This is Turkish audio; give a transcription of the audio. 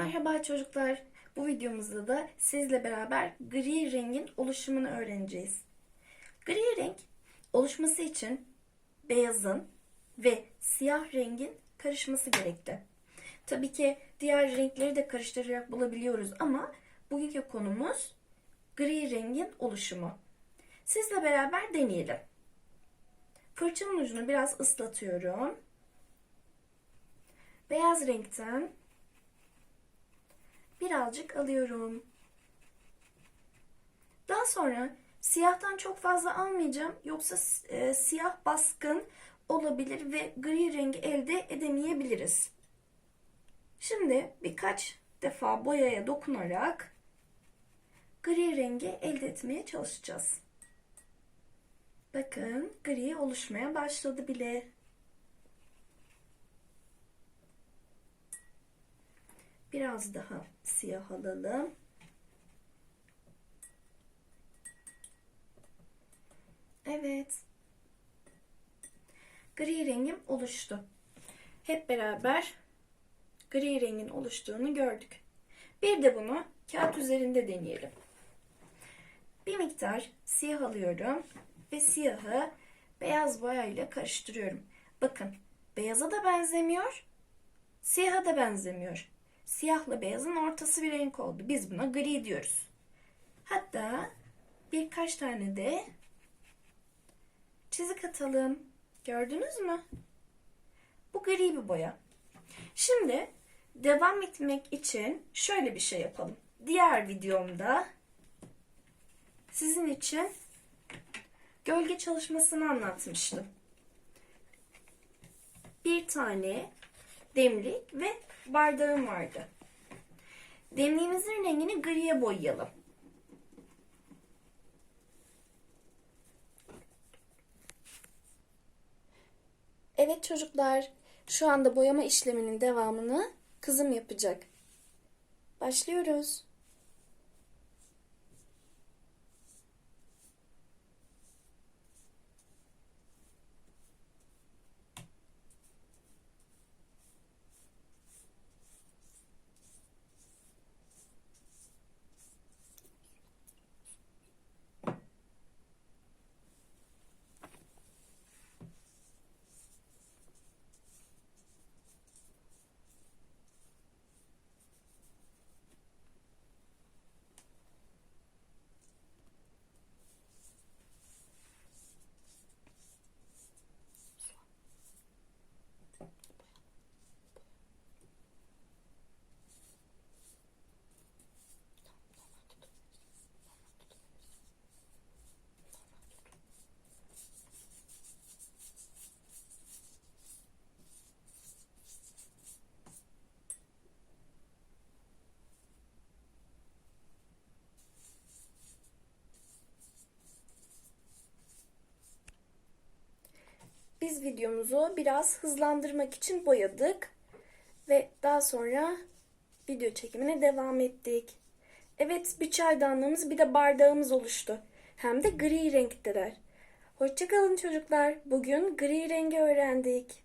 Merhaba çocuklar. Bu videomuzda da sizle beraber gri rengin oluşumunu öğreneceğiz. Gri renk oluşması için beyazın ve siyah rengin karışması gerekli. Tabii ki diğer renkleri de karıştırarak bulabiliyoruz ama bugünkü konumuz gri rengin oluşumu. Sizle beraber deneyelim. Fırçanın ucunu biraz ıslatıyorum. Beyaz renkten birazcık alıyorum. Daha sonra siyahtan çok fazla almayacağım. Yoksa e, siyah baskın olabilir ve gri rengi elde edemeyebiliriz. Şimdi birkaç defa boyaya dokunarak gri rengi elde etmeye çalışacağız. Bakın gri oluşmaya başladı bile. Biraz daha siyah alalım. Evet. Gri rengim oluştu. Hep beraber gri rengin oluştuğunu gördük. Bir de bunu kağıt üzerinde deneyelim. Bir miktar siyah alıyorum ve siyahı beyaz boyayla karıştırıyorum. Bakın beyaza da benzemiyor, siyaha da benzemiyor. Siyahla beyazın ortası bir renk oldu. Biz buna gri diyoruz. Hatta birkaç tane de çizik atalım. Gördünüz mü? Bu gri bir boya. Şimdi devam etmek için şöyle bir şey yapalım. Diğer videomda sizin için gölge çalışmasını anlatmıştım. Bir tane demlik ve bardağım vardı. Demliğimizin rengini griye boyayalım. Evet çocuklar, şu anda boyama işleminin devamını kızım yapacak. Başlıyoruz. Biz videomuzu biraz hızlandırmak için boyadık ve daha sonra video çekimine devam ettik. Evet bir çaydanlığımız bir de bardağımız oluştu. Hem de gri renkteler. Hoşçakalın çocuklar. Bugün gri rengi öğrendik.